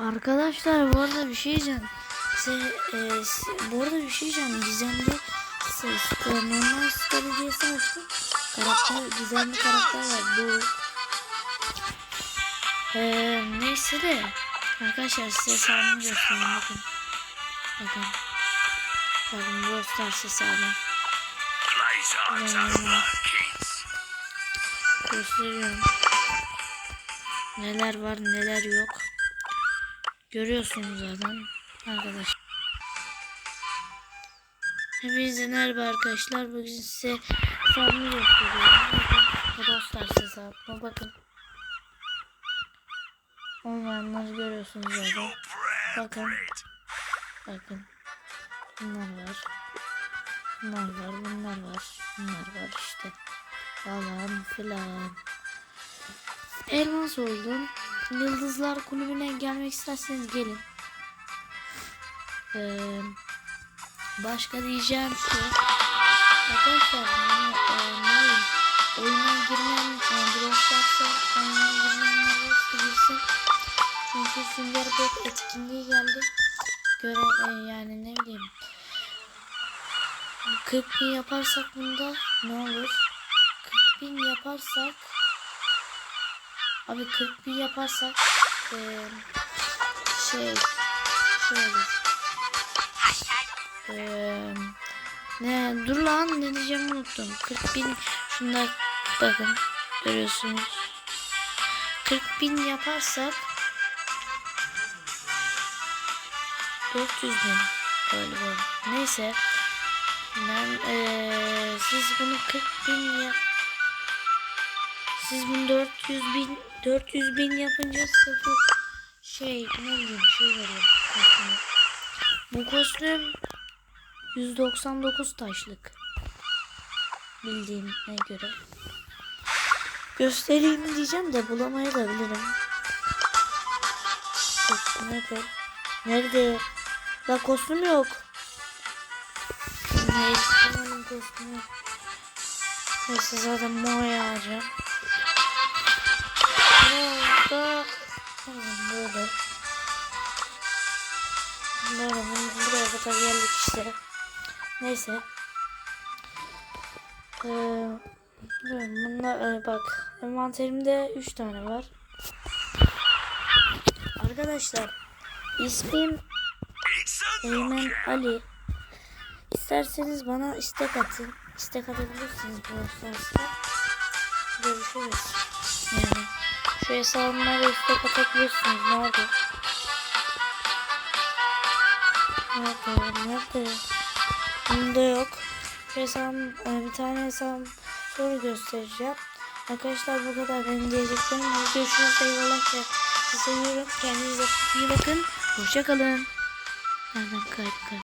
Arkadaşlar bu arada bir şey diyeceğim. Size, e, bu arada bir şey diyeceğim. Gizemli ses, normal story diye açtım. Karakter, gizemli karakter var. Bu. E, neyse de. Arkadaşlar size hesabımı göstereyim bakın. Bakın. Bakın bu Stars hesabım. Gösteriyorum. Neler var neler yok. Görüyorsunuz zaten arkadaşlar. Hepinize merhaba arkadaşlar. Bugün size hesabımı gösteriyorum. Dostlar hesabıma bakın. Olmayanları görüyorsunuz zaten. Bakın. Bakın. Bunlar var. Bunlar var. Bunlar var. Bunlar var işte. Falan filan. Elmas oldum. Yıldızlar kulübüne gelmek isterseniz gelin. Ee, başka diyeceğim ki arkadaşlar yani, e, ne bileyim, oyuna girmeyen e, Brawl oyuna girmeyenler varsa girsin. Çünkü Sünger Bob etkinliği geldi. Göre e, yani ne bileyim 40 bin yaparsak bunda ne olur? 40 bin yaparsak Abi 40 bin yaparsak eee şey şey olur. Ne dur lan ne diyeceğimi unuttum. 40 bin şunda bakın görüyorsunuz. 40 bin yaparsak 400 bin galiba. Neyse. Ben eee siz bunu 40 bin yap siz bunu 400 bin 400 bin yapınca sıfır şey ne bileyim şey veriyor. Bu kostüm 199 taşlık. Bildiğime göre. Göstereyim diyeceğim de bulamayabilirim. Kostüm nerede? Nerede? La kostüm yok. Neyse kostümü. Neyse zaten Moa'ya alacağım. Burada böyle. Böyle buraya kadar geldik işte. Neyse. Ee, bunlar bak envanterimde 3 tane var. Arkadaşlar ismim Eymen. Ali. İsterseniz bana istek atın. İstek atabilirsiniz bu. Görüşürüz. Yani şu hesabıma da istek atabilirsiniz. Nerede? Nerede? Nerede? Bunda yok. Şu hesabım, e, bir tane hesabım sonra göstereceğim. Arkadaşlar bu kadar benim diyeceklerim. Görüşürüz. Eyvallah. Sizi seviyorum. Kendinize iyi bakın. Hoşçakalın. Nereden kaydı?